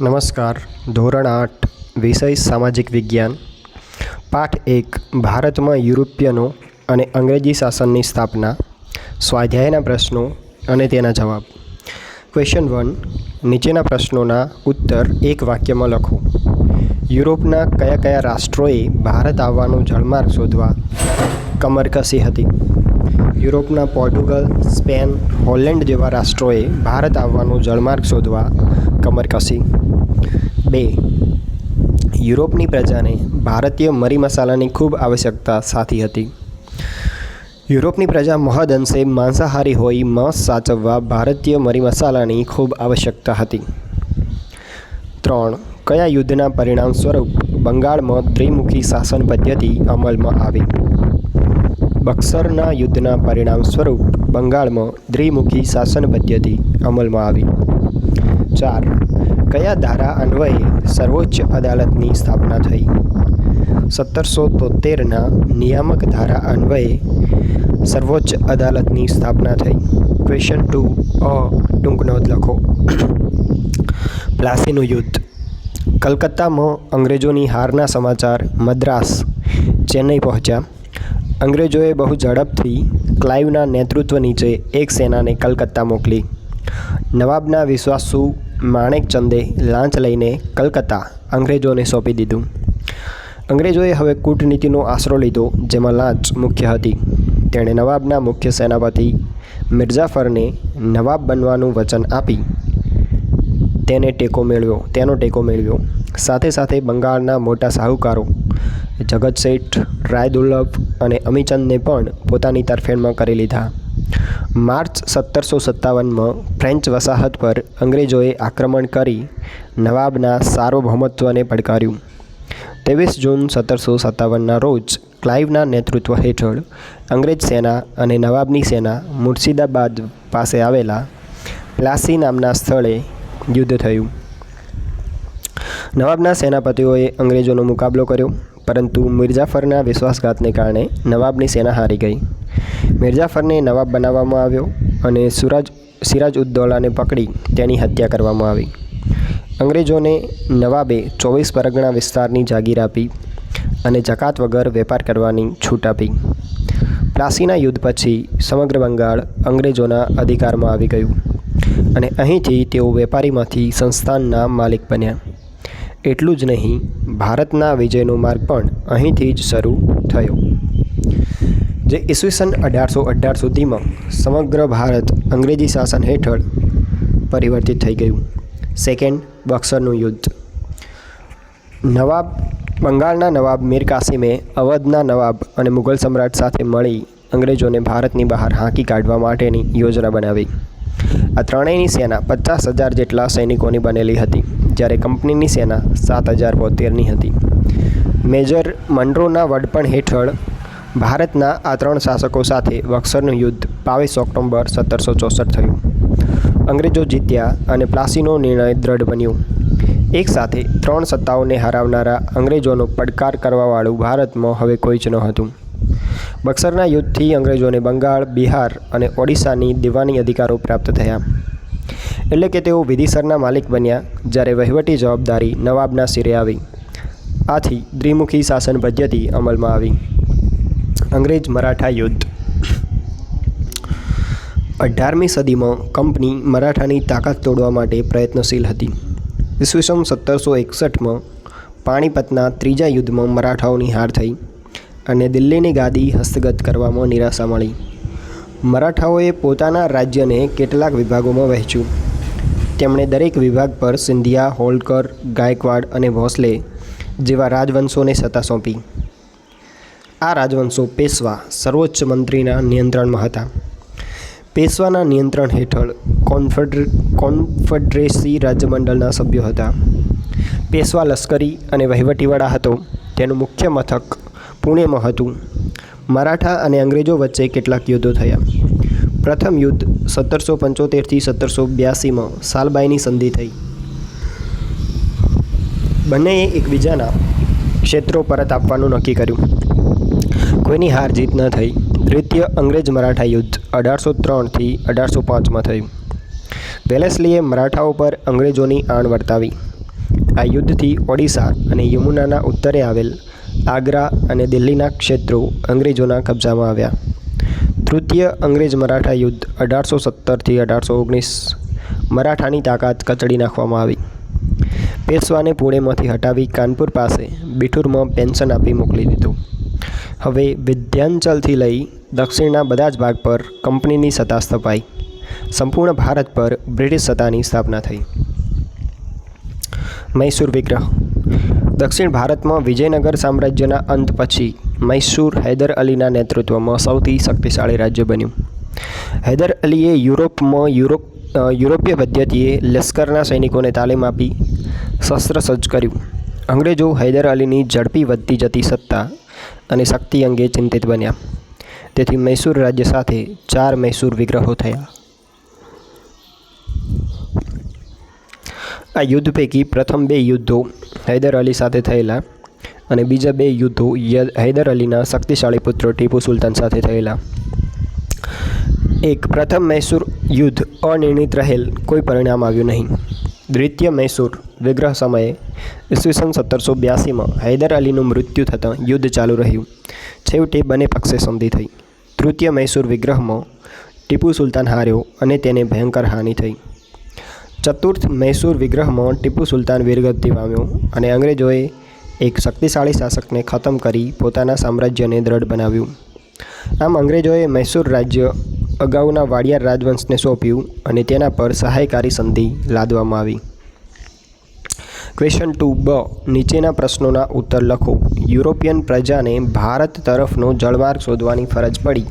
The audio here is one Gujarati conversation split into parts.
નમસ્કાર. ધોરણ આઠ, વિષય સામાજિક વિજ્ઞાન. પાઠ એક, ભારતમાં યુરોપિયનો અને અંગ્રેજી શાસનની સ્થાપના. સ્વાધ્યાયના પ્રશ્નો અને તેના જવાબ. ક્વેશ્ચન વન નીચેના પ્રશ્નોના ઉત્તર એક વાક્યમાં લખો. યુરોપના કયા કયા રાષ્ટ્રોએ ભારત આવવાનું જળમાર્ગ શોધવા કમરકસી હતી? યુરોપના પોર્ટુગલ, સ્પેન, હોલેન્ડ જેવા રાષ્ટ્રોએ ભારત આવવાનું જળમાર્ગ શોધવા કમર કસી. બે, યુરોપની પ્રજાને ભારતીય મરી મસાલાની ખૂબ આવશ્યકતા સાથી હતી. યુરોપની પ્રજા મહદઅંશે માંસાહારી હોઈ માંસ સાચવવા ભારતીય મરી મસાલાની ખૂબ આવશ્યકતા હતી. ત્રણ, કયા યુદ્ધના પરિણામ સ્વરૂપ બંગાળમાં ત્રિમુખી શાસન પદ્ધતિ અમલમાં આવી? બક્સરના યુદ્ધના પરિણામ સ્વરૂપ બંગાળમાં દ્વિમુખી શાસન પદ્ધતિ અમલમાં આવી. ચાર કયા ધારા અન્વયે સર્વોચ્ચ અદાલતની સ્થાપના થઈ? સત્તરસો તોતેરના નિયામક ધારા અન્વયે સર્વોચ્ચ અદાલતની સ્થાપના થઈ. ક્વેશ્ચન ટુ અ, ટૂંક નોંધ લખો. પ્લાસીનું યુદ્ધ. કલકત્તામાં અંગ્રેજોની હારના સમાચાર મદ્રાસ, ચેન્નઈ પહોંચ્યા. અંગ્રેજોએ બહુ ઝડપથી ક્લાઇવના નેતૃત્વ નીચે એક સેનાને કલકત્તા મોકલી. નવાબના વિશ્વાસુ માણેકચંદે લાંચ લઈને કલકત્તા અંગ્રેજોને સોંપી દીધું. અંગ્રેજોએ હવે કૂટનીતિનો આશરો લીધો, જેમાં લાંચ મુખ્ય હતી. તેણે નવાબના મુખ્ય સેનાપતિ મિર્જાફરને નવાબ બનવાનું વચન આપી. તેને ટેકો મેળવ્યો, તેનો ટેકો મેળવ્યો. સાથે સાથે બંગાળના મોટા સાહુકારો જગત શેઠ, રાયદુર્લભ અને અમીચંદને પણ પોતાની તરફેણમાં કરી લીધા. માર્ચ સત્તરસો સત્તાવનમાં ફ્રેન્ચ વસાહત પર અંગ્રેજોએ આક્રમણ કરી નવાબના સાર્વભૌમત્વને પડકાર્યું. ત્રેવીસ જૂન સત્તરસો સત્તાવનના રોજ ક્લાઇવના નેતૃત્વ હેઠળ અંગ્રેજ સેના અને નવાબની સેના મુર્શિદાબાદ પાસે આવેલા પ્લાસી નામના સ્થળે યુદ્ધ થયું. નવાબના સેનાપતિઓએ અંગ્રેજોનો મુકાબલો કર્યો, પરંતુ મિર્જાફરના વિશ્વાસઘાતને કારણે નવાબની સેના હારી ગઈ. મિર્જાફરને નવાબ બનાવવામાં આવ્યો અને સુરાજ, સિરાજ ઉદ્દૌલાને પકડી તેની હત્યા કરવામાં આવી. અંગ્રેજોને નવાબે ચોવીસ પરગણા વિસ્તારની જાગીર આપી અને જકાત વગર વેપાર કરવાની છૂટ આપી. પ્લાસીના યુદ્ધ પછી સમગ્ર બંગાળ અંગ્રેજોના અધિકારમાં આવી ગયું અને અહીંથી તેઓ વેપારીમાંથી સંસ્થાનના માલિક બન્યા. એટલું જ નહીં, ભારતના વિજયનો માર્ગ પણ અહીંથી જ શરૂ થયો. જે ઈસવીસન અઢારસો અઢાર સુધીમાં સમગ્ર ભારત અંગ્રેજી શાસન હેઠળ પરિવર્તિત થઈ ગયું. સેકન્ડ બક્સરનું યુદ્ધ. નવાબ બંગાળના નવાબ મીર કાસિમે અવધના નવાબ અને મુઘલ સમ્રાટ સાથે મળી અંગ્રેજોને ભારતની બહાર હાંકી કાઢવા માટેની યોજના બનાવી. આ ત્રણેયની સેના પચાસ હજાર જેટલા સૈનિકોની બનેલી હતી, જ્યારે કંપનીની સેના સાત હજાર બોતેરની હતી. મેજર મંડ્રોના વડપણ હેઠળ ભારતના આ ત્રણ શાસકો સાથે બક્સરનું યુદ્ધ બાવીસ ઓક્ટોબર સત્તરસો ચોસઠ થયું. અંગ્રેજો જીત્યા અને પ્લાસીનો નિર્ણય દ્રઢ બન્યો. એક સાથે ત્રણ સત્તાઓને હરાવનારા અંગ્રેજોનો પડકાર કરવાવાળું ભારતમાં હવે કોઈ જ ન હતું. બક્સરના યુદ્ધથી અંગ્રેજોને બંગાળ, બિહાર અને ઓડિશાની દિવાની અધિકારો પ્રાપ્ત થયા. એટલે કે તેઓ વિધિસરના માલિક બન્યા, જ્યારે વહીવટી જવાબદારી નવાબના સિરે આવી. આથી દ્વિમુખી શાસન પદ્ધતિ અમલમાં આવી. અંગ્રેજ મરાઠા યુદ્ધ. અઢારમી સદીમાં કંપની મરાઠાની તાકાત તોડવા માટે પ્રયત્નશીલ હતી. ઈસવીસન સત્તરસો એકસઠમાં પાણીપતના ત્રીજા યુદ્ધમાં મરાઠાઓની હાર થઈ અને દિલ્હીની ગાદી હસ્તગત કરવામાં નિરાશા મળી. મરાઠાઓએ પોતાના રાજ્યને કેટલાક વિભાગોમાં વહેંચ્યું. તેમણે દરેક વિભાગ પર સિંધિયા, હોલ્કર, ગાયકવાડ અને ભોસલે જેવા રાજવંશોને સત્તા સોંપી. આ રાજવંશો પેશવા સર્વોચ્ચ મંત્રીના નિયંત્રણમાં હતા. પેશવાના નિયંત્રણ હેઠળ કોન્ફેડર, કોન્ફેડરેસી રાજ્યમંડળના સભ્યો હતા. પેશવા લશ્કરી અને વહીવટીવાળા હતો. તેનું મુખ્ય મથક પુણેમાં હતું. મરાઠા અને અંગ્રેજો વચ્ચે કેટલાક યુદ્ધો થયા. પ્રથમ યુદ્ધ સત્તરસો પંચોતેરથી સત્તરસો બ્યાસીમાં સાલબાઈની સંધિ થઈ. બંનેએ એકબીજાના ક્ષેત્રો પરત આપવાનું નક્કી કર્યું. કોઈની હાર જીત ન થઈ. દ્વિતીય અંગ્રેજ મરાઠા યુદ્ધ અઢારસો ત્રણથી અઢારસો પાંચમાં થયું. વેલેસ્લીએ મરાઠાઓ પર અંગ્રેજોની આણ વર્તાવી. આ યુદ્ધથી ઓડિશા અને યમુનાના ઉત્તરે આવેલ આગ્રા અને દિલ્હીના ક્ષેત્રો અંગ્રેજોના કબજામાં આવ્યા. તૃતીય અંગ્રેજ મરાઠા યુદ્ધ અઢારસો સત્તરથી અઢારસો ઓગણીસ મરાઠાની તાકાત કચડી નાખવામાં આવી. પેશવાને પુણેમાંથી હટાવી કાનપુર પાસે બિઠુરમાં પેન્શન આપી મોકલી દીધું. હવે વિધ્યાંચલથી લઈ દક્ષિણના બધા જ ભાગ પર કંપનીની સત્તા સ્થપાઈ. સંપૂર્ણ ભારત પર બ્રિટિશ સત્તાની સ્થાપના થઈ. મૈસૂર વિગ્રહ. દક્ષિણ ભારતમાં વિજયનગર સામ્રાજ્યના અંત પછી મૈસૂર હૈદર અલીના નેતૃત્વમાં સૌથી શક્તિશાળી રાજ્ય બન્યું. હૈદર અલીએ યુરોપમાં યુરોપ યુરોપીય પદ્ધતિએ લશ્કરના સૈનિકોને તાલીમ આપી શસ્ત્ર સજ્જ કર્યું. અંગ્રેજો હૈદર અલીની ઝડપી વધતી જતી સત્તા અને શક્તિ અંગે ચિંતિત બન્યા. તેથી મૈસૂર રાજ્ય સાથે ચાર મૈસૂર વિગ્રહો થયા. આ યુદ્ધ પૈકી પ્રથમ બે યુદ્ધો હૈદર અલી સાથે થયેલા અને બીજા બે યુદ્ધો હૈદર અલીના શક્તિશાળી પુત્ર ટીપુ સુલતાન સાથે થયેલા. એક, પ્રથમ મૈસૂર યુદ્ધ અનિર્ણિત રહેલ, કોઈ પરિણામ આવ્યું નહીં. દ્વિતીય મૈસૂર વિગ્રહ સમયે ઈસવીસન સત્તરસો બ્યાસીમાં હૈદર અલીનું મૃત્યુ થતાં યુદ્ધ ચાલુ રહ્યું. છેવટે બંને પક્ષે સંધિ થઈ. તૃતીય મૈસૂર વિગ્રહમાં ટીપુ સુલતાન હાર્યો અને તેને ભયંકર હાનિ થઈ. ચતુર્થ મૈસૂર વિગ્રહમાં ટીપુ સુલતાન વીરગતિ પામ્યો અને અંગ્રેજોએ એક શક્તિશાળી શાસકને ખતમ કરી પોતાના સામ્રાજ્યને દ્રઢ બનાવ્યું. આમ અંગ્રેજોએ મૈસૂર રાજ્ય અગાઉના વાડિયાર રાજવંશને સોંપ્યું અને તેના પર સહાયકારી સંધિ લાદવામાં આવી. ક્વેશ્ચન ટુ બ. નીચેના પ્રશ્નોના ઉત્તર લખો. યુરોપિયન પ્રજાને ભારત તરફનો જળમાર્ગ શોધવાની ફરજ પડી.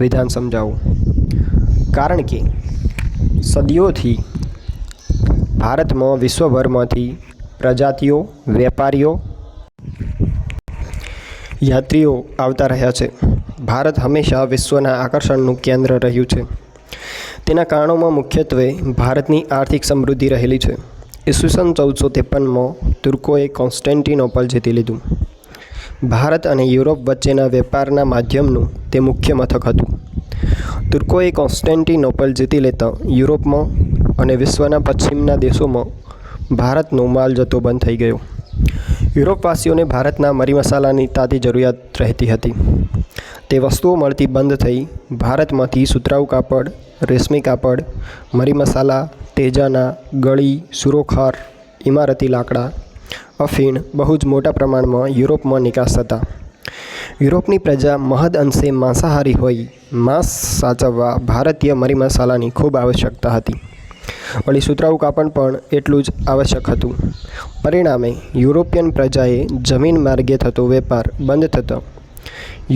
વિધાન સમજાવો. કારણ કે સદીઓથી ભારતમાં વિશ્વભરમાંથી પ્રજાતિઓ, વેપારીઓ, યાત્રીઓ આવતા રહ્યા છે. ભારત હંમેશા વિશ્વના આકર્ષણનું કેન્દ્ર રહ્યું છે. તેના કારણોમાં મુખ્યત્વે ભારતની આર્થિક સમૃદ્ધિ રહેલી છે. ઈસવીસન ચૌદસો ત્રેપનમાં તુર્કોએ કોન્સ્ટેન્ટિનોપલ જીતી લીધું. ભારત અને યુરોપ વચ્ચેના વેપારના માધ્યમનું તે મુખ્ય મથક હતું. તુર્કોએ કોન્સ્ટેન્ટિનોપલ જીતી લેતા યુરોપમાં અને વિશ્વના પશ્ચિમના દેશોમાં ભારતનો માલ જથ્થો બંધ થઈ ગયો. યુરોપવાસીઓને ભારતના મરી મસાલાની તાતી જરૂરિયાત રહેતી હતી. તે વસ્તુઓ મળતી બંધ થઈ ભારતમાંથી સુતરાઉ કાપડ, રેશમી કાપડ મરી મસાલા તેજાના, ગળી, સુરોખાર, ઇમારતી લાકડા, અફીણ બહુ જ મોટા પ્રમાણમાં યુરોપમાં નિકાસ થતા યુરોપની પ્રજા મહદ અંશે માંસાહારી હોય માંસ સાચવવા ભારતીય મરી મસાલાની ખૂબ આવશ્યકતા હતી. વળી સુતરાઉ કાપડ પણ એટલું જ આવશ્યક હતું. પરિણામે યુરોપિયન પ્રજાએ જમીન માર્ગે થતો વેપાર બંધ થતો.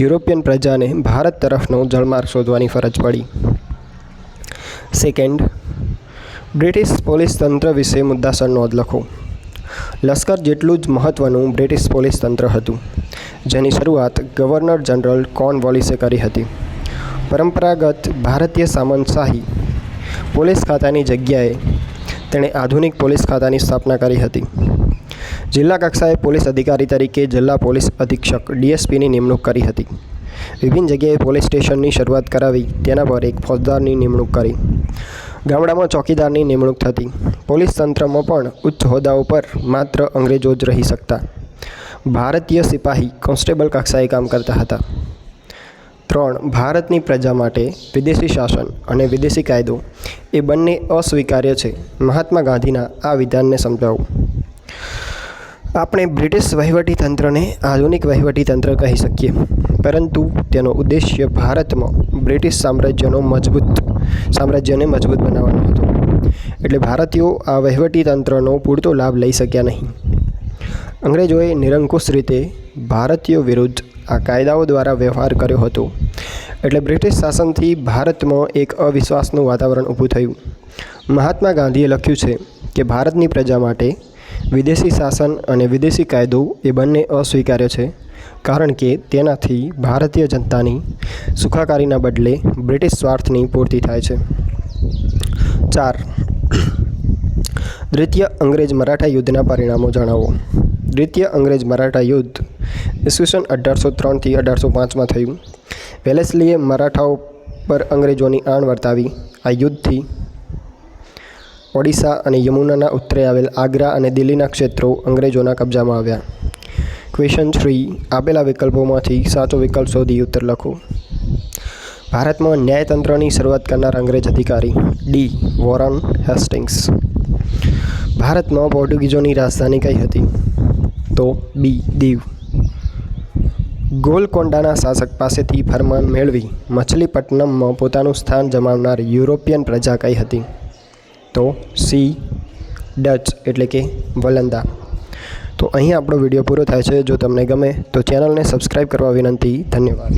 યુરોપિયન પ્રજાને ભારત તરફનો જળમાર્ગ શોધવાની ફરજ પડી. સેકન્ડ બ્રિટિશ પોલીસ તંત્ર વિશે મુદ્દાસર નોંધ લખો. લશ્કર જેટલું જ મહત્ત્વનું બ્રિટિશ પોલીસ તંત્ર હતું, જેની શરૂઆત ગવર્નર જનરલ કોર્નવોલિસે કરી હતી. પરંપરાગત ભારતીય સામંતશાહી પોલીસ ખાતાની જગ્યાએ તેણે આધુનિક પોલીસ ખાતાની સ્થાપના કરી હતી. જિલ્લા કક્ષાએ પોલીસ અધિકારી તરીકે જિલ્લા પોલીસ અધિક્ષક ડીએસપીની નિમણૂક કરી હતી. વિભિન્ન જગ્યાએ પોલીસ સ્ટેશનની શરૂઆત કરાવી, તેના પર એક ફોજદારની નિમણૂક કરી. ગામડામાં ચોકીદારની નિમણૂક થતી. પોલીસ તંત્રમાં પણ ઉચ્ચ હોદ્દાઓ પર માત્ર અંગ્રેજો જ રહી શકતા. ભારતીય સિપાહી કોન્સ્ટેબલ કક્ષાએ કામ કરતા હતા. ત્રણ ભારતની પ્રજા માટે વિદેશી શાસન અને વિદેશી કાયદો એ બંને અસ્વીકાર્ય છે. મહાત્મા ગાંધીના આ વિધાનને સમજાવું. આપણે બ્રિટિશ વહીવટીતંત્રને આધુનિક વહીવટીતંત્ર કહી શકીએ, પરંતુ તેનો ઉદ્દેશ્ય ભારતમાં બ્રિટિશ સામ્રાજ્યનો મજબૂત, સામ્રાજ્યને મજબૂત બનાવવાનો હતો. એટલે ભારતીયો આ વહીવટીતંત્રનો પૂરતો લાભ લઈ શક્યા નહીં. અંગ્રેજોએ નિરંકુશ રીતે ભારતીયો વિરુદ્ધ આ કાયદાઓ દ્વારા વ્યવહાર કર્યો હતો. એટલે બ્રિટિશ શાસનથી ભારતમાં એક અવિશ્વાસનું વાતાવરણ ઊભું થયું. મહાત્મા ગાંધીએ લખ્યું છે કે ભારતની પ્રજા માટે વિદેશી શાસન અને વિદેશી કાયદો એ બંને અસ્વીકાર્ય છે, કારણ કે તેનાથી ભારતીય જનતાની સુખાકારીના બદલે બ્રિટિશ સ્વાર્થની પૂર્તિ થાય છે. ચાર. દ્વિતીય અંગ્રેજ મરાઠા યુદ્ધના પરિણામો જણાવો. દ્વિતીય અંગ્રેજ મરાઠા યુદ્ધ ઈસવીસન અઢારસો ત્રણથી અઢારસો પાંચમાં થયું. વેલેસ્લીએ મરાઠાઓ પર અંગ્રેજોની આણ વર્તાવી. આ યુદ્ધથી ઓડિશા અને યમુનાના ઉત્તરે આવેલ આગ્રા અને દિલ્હીના ક્ષેત્રો અંગ્રેજોના કબજામાં આવ્યા. ક્વેશ્ચન થ્રી, આપેલા વિકલ્પોમાંથી સાચો વિકલ્પ શોધી ઉત્તર લખો. ભારતમાં ન્યાયતંત્રની શરૂઆત કરનાર અંગ્રેજ અધિકારી ડી. Warren Hastings. ભારતમાં પોર્ટુગીઝોની રાજધાની કઈ હતી? તો બી. દીવ. ગોલકોંડાના શાસક પાસેથી ફરમાન મેળવી મછલીપટ્ટનમમાં પોતાનું સ્થાન જમાવનાર યુરોપિયન પ્રજા કઈ હતી? તો સી, ડચ એટલે કે વલંદા. તો અહીં આપણો વીડિયો પૂરો થાય છે. જો તમને ગમે તો ચેનલને સબસ્ક્રાઈબ કરવા વિનંતી. ધન્યવાદ.